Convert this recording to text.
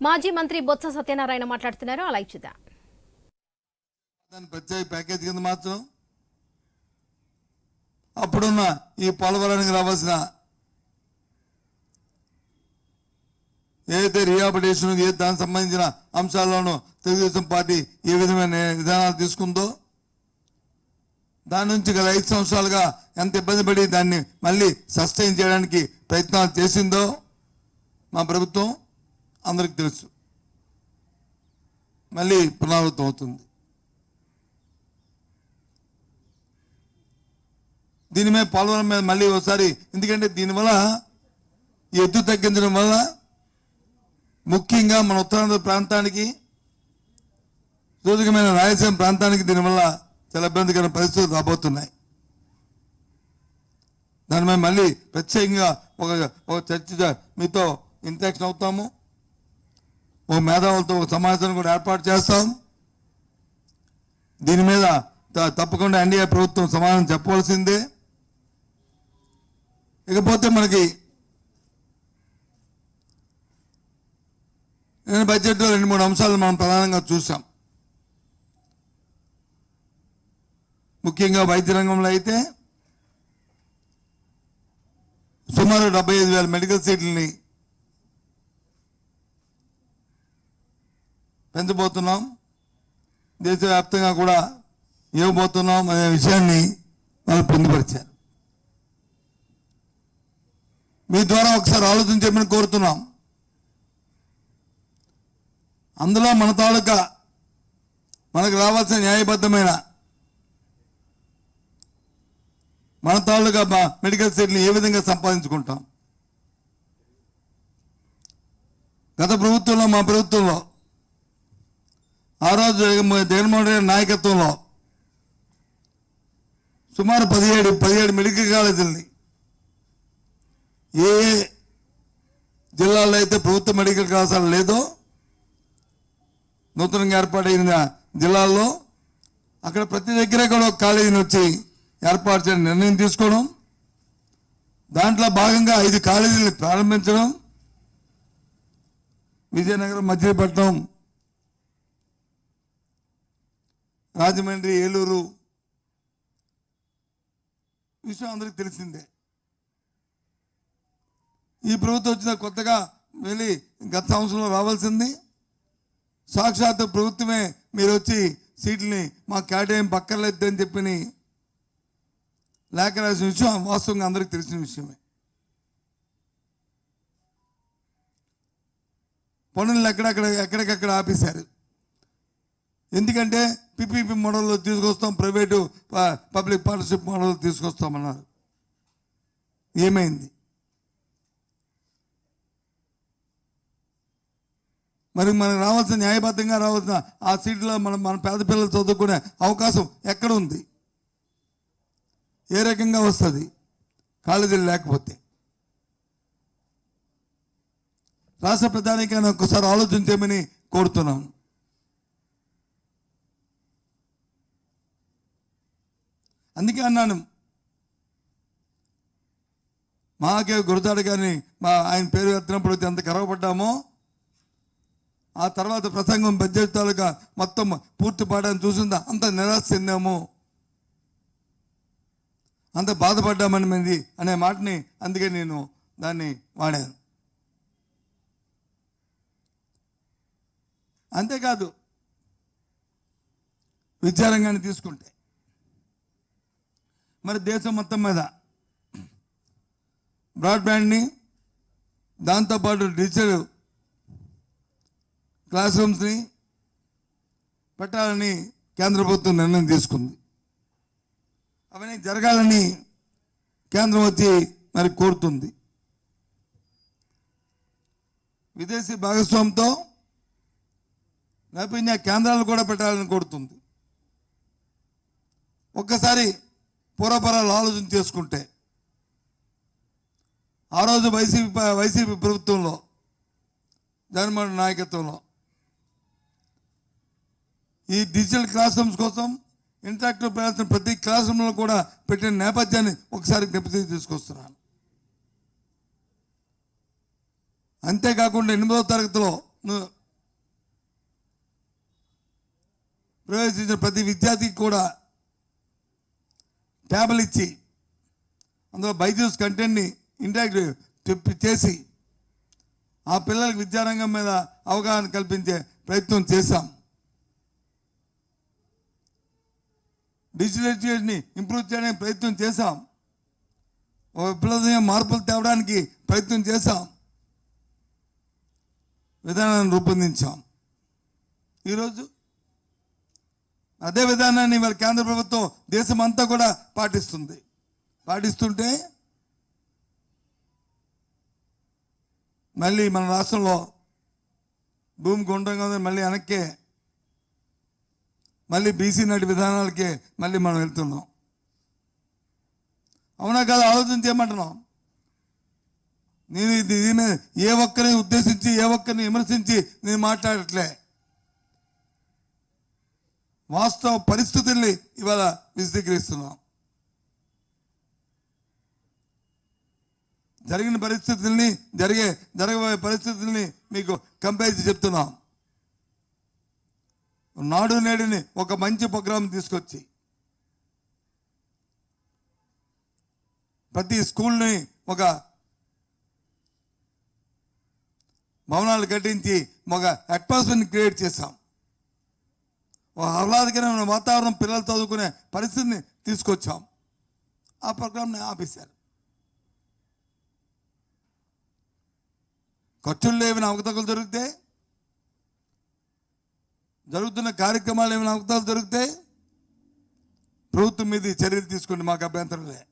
మాజీ మంత్రి బొత్స సత్యనారాయణ మాట్లాడుతున్నారు. అలా ఇచ్చుదా దాని ప్రత్యేక ప్యాకేజ్ కింద మాత్రం అప్పుడున్న ఈ పోలవరానికి రావాల్సిన ఏదైతే రిహాబిటేషన్ ఏ దానికి సంబంధించిన అంశాల్లోనూ తెలుగుదేశం పార్టీ ఏ విధమైన విధానాలు తీసుకుందో దాని నుంచి గల ఐదు సంవత్సరాలుగా ఎంత ఇబ్బంది పడి దాన్ని మళ్ళీ సస్టైన్ చేయడానికి ప్రయత్నాలు చేసిందో మా ప్రభుత్వం అందరికి తెలుసు. మళ్ళీ పునరావృతం అవుతుంది. దీని మీద పోలవరం మీద మళ్ళీ ఒకసారి ఎందుకంటే దీనివల్ల ఈ తగ్గించడం వల్ల ముఖ్యంగా మన ఉత్తరాంధ్ర ప్రాంతానికి సూచకమైన రాయలసీమ ప్రాంతానికి దీనివల్ల చాలా ఇబ్బందికర పరిస్థితులు రాబోతున్నాయి. దాని మీద మళ్ళీ ప్రత్యేకంగా ఒక ఒక చర్చ మీతో ఇంటరాక్షన్ అవుతాము. ఓ మేధావులతో ఒక సమావేశాన్ని కూడా ఏర్పాటు చేస్తాం. దీని మీద త- తప్పకుండా ఎన్డీఏ ప్రభుత్వం సమాధానం చెప్పవలసిందే. ఇకపోతే మనకి నేను బడ్జెట్లో రెండు మూడు అంశాలు మనం ప్రధానంగా చూసాం. ముఖ్యంగా వైద్య రంగంలో అయితే సుమారు డెబ్బై ఐదు వేల మెడికల్ సీట్లని పెంచబోతున్నాం దేశవ్యాప్తంగా కూడా ఇవ్వబోతున్నాం అనే విషయాన్ని వాళ్ళు పొందుపరిచారు. మీ ద్వారా ఒకసారి ఆలోచన చెప్పని కోరుతున్నాం. అందులో మన తాలూకా మనకు రావాల్సిన న్యాయబద్ధమైన మన తాలూకా మెడికల్ సీట్ని ఏ విధంగా సంపాదించుకుంటాం? గత ప్రభుత్వంలో మా ప్రభుత్వంలో ఆ రోజు జగన్మోహన్ రెడ్డి నాయకత్వంలో సుమారు పదిహేడు పదిహేడు మెడికల్ కాలేజీలని ఏ ఏ అయితే ప్రభుత్వ మెడికల్ కళాశాల లేదో నూతనంగా ఏర్పాటైన జిల్లాల్లో అక్కడ ప్రతి దగ్గర కూడా ఒక కాలేజీని వచ్చి ఏర్పాటు చేయడం నిర్ణయం తీసుకోవడం దాంట్లో భాగంగా ఐదు కాలేజీలు ప్రారంభించడం విజయనగరం మచిలీపట్నం రాజమండ్రి ఏలూరు. విషయం అందరికి తెలిసిందే. ఈ ప్రభుత్వం వచ్చిన కొత్తగా వెళ్ళి గత సంవత్సరంలో రావాల్సింది. సాక్షాత్ ప్రభుత్వమే మీరు వచ్చి సీట్లని మా కేటాయం పక్కర్లేదు అని చెప్పి లేఖ రాసిన విషయం వాస్తవంగా అందరికి తెలిసిన విషయమే. పనులు ఎక్కడెక్కడ ఎక్కడికక్కడ ఆపేశారు. ఎందుకంటే పిపిపి మోడల్లో తీసుకొస్తాం ప్రైవేటు పబ్లిక్ పార్ట్నర్షిప్ మోడల్ తీసుకొస్తామన్నారు. ఏమైంది? మరి మనకు రావాల్సిన న్యాయబద్ధంగా రావాల్సిన ఆ సీట్లో మనం మన పేద పిల్లలు చదువుకునే అవకాశం ఎక్కడ ఉంది ఏ రకంగా వస్తుంది? కాలేజీలు లేకపోతే. రాష్ట్ర ప్రధానికైనా ఒక్కసారి ఆలోచించేమని కోరుతున్నాను. అందుకే అన్నాను. మాకే గురతాడు గారిని మా ఆయన పేరు ఎత్తినప్పుడు ఎంత గర్వపడ్డామో ఆ తర్వాత ప్రసంగం బడ్జెట్ తాలూకా మొత్తం పూర్తి పాడాన్ని చూసిందా అంత నిరాశ చెందాము. అంత బాధపడ్డామని మంది అనే మాటని అందుకే నేను దాన్ని వాడాను. అంతేకాదు విద్యారంగాన్ని తీసుకుంటే మరి దేశం మొత్తం మీద బ్రాడ్బ్యాండ్ని దాంతోపాటు డిజిటల్ క్లాస్ రూమ్స్ని పెట్టాలని కేంద్ర ప్రభుత్వం నిర్ణయం తీసుకుంది. అవన్నీ జరగాలని కేంద్రం వచ్చి మరి కోరుతుంది. విదేశీ భాగస్వామ్యంతో నైపుణ్య కేంద్రాలు కూడా పెట్టాలని కోరుతుంది. ఒక్కసారి పూర్వపరాలు ఆలోచన చేసుకుంటే ఆ రోజు వైసీపీ వైసీపీ ప్రభుత్వంలో జగన్మోహన్ నాయకత్వంలో ఈ డిజిటల్ క్లాస్ రూమ్స్ కోసం ఇంటరాక్టివ్ ప్రయత్నం ప్రతి క్లాస్ రూమ్లో కూడా పెట్టిన నేపథ్యాన్ని ఒకసారి జ్ఞప్తి తీసుకొస్తున్నాను. అంతేకాకుండా ఎనిమిదవ తరగతిలో ప్రవేశించిన ప్రతి విద్యార్థికి కూడా ట్యాబ్లు ఇచ్చి అందులో బైజూస్ కంటెంట్ని ఇంటాక్ట్ చెప్పి చేసి ఆ పిల్లలకు విద్యారంగం మీద అవగాహన కల్పించే ప్రయత్నం చేశాం. డిజిటల్ ఎడ్యుకేషన్ని ఇంప్రూవ్ చేయడానికి ప్రయత్నం చేశాం. ఒక విప్లవీయ మార్పులు తేవడానికి ప్రయత్నం చేశాం. విధానాన్ని రూపొందించాం. ఈరోజు అదే విధానాన్ని ఇవాళ కేంద్ర ప్రభుత్వం దేశమంతా కూడా పాటిస్తుంది. పాటిస్తుంటే మళ్ళీ మన రాష్ట్రంలో భూమి గుండ్రంగా ఉంది మళ్ళీ వెనక్కే మళ్ళీ బీసీ నటి విధానాలకే మళ్ళీ మనం వెళ్తున్నాం. అవునా కాదు? ఆలోచన చేయమంటున్నాం. నేను ఇది దీని మీద ఏ ఒక్కరిని ఉద్దేశించి ఏ ఒక్కరిని విమర్శించి నేను మాట్లాడట్లే. వాస్తవ పరిస్థితుల్ని ఇవాళ విశదీకరిస్తున్నాం. జరిగిన పరిస్థితుల్ని జరిగే జరగబోయే పరిస్థితుల్ని మీకు కంపేర్ చెప్తున్నాం. నాడు నేడుని ఒక మంచి ప్రోగ్రాం తీసుకొచ్చి ప్రతి స్కూల్ని ఒక భవనాలు కట్టించి ఒక అట్మాస్ఫియర్ని క్రియేట్ చేశాం. ఆహ్లాదకరమైన వాతావరణం పిల్లలు చదువుకునే పరిస్థితిని తీసుకొచ్చాం. ఆ ప్రోగ్రామ్ని ఆపేశారు. ఖర్చులు ఏమైనా అవకతవకలు దొరికితే జరుగుతున్న కార్యక్రమాలు ఏమైనా అవకతవకలు దొరికితే ప్రభుత్వం మీద చర్యలు తీసుకోండి మాకు అభ్యంతరం లే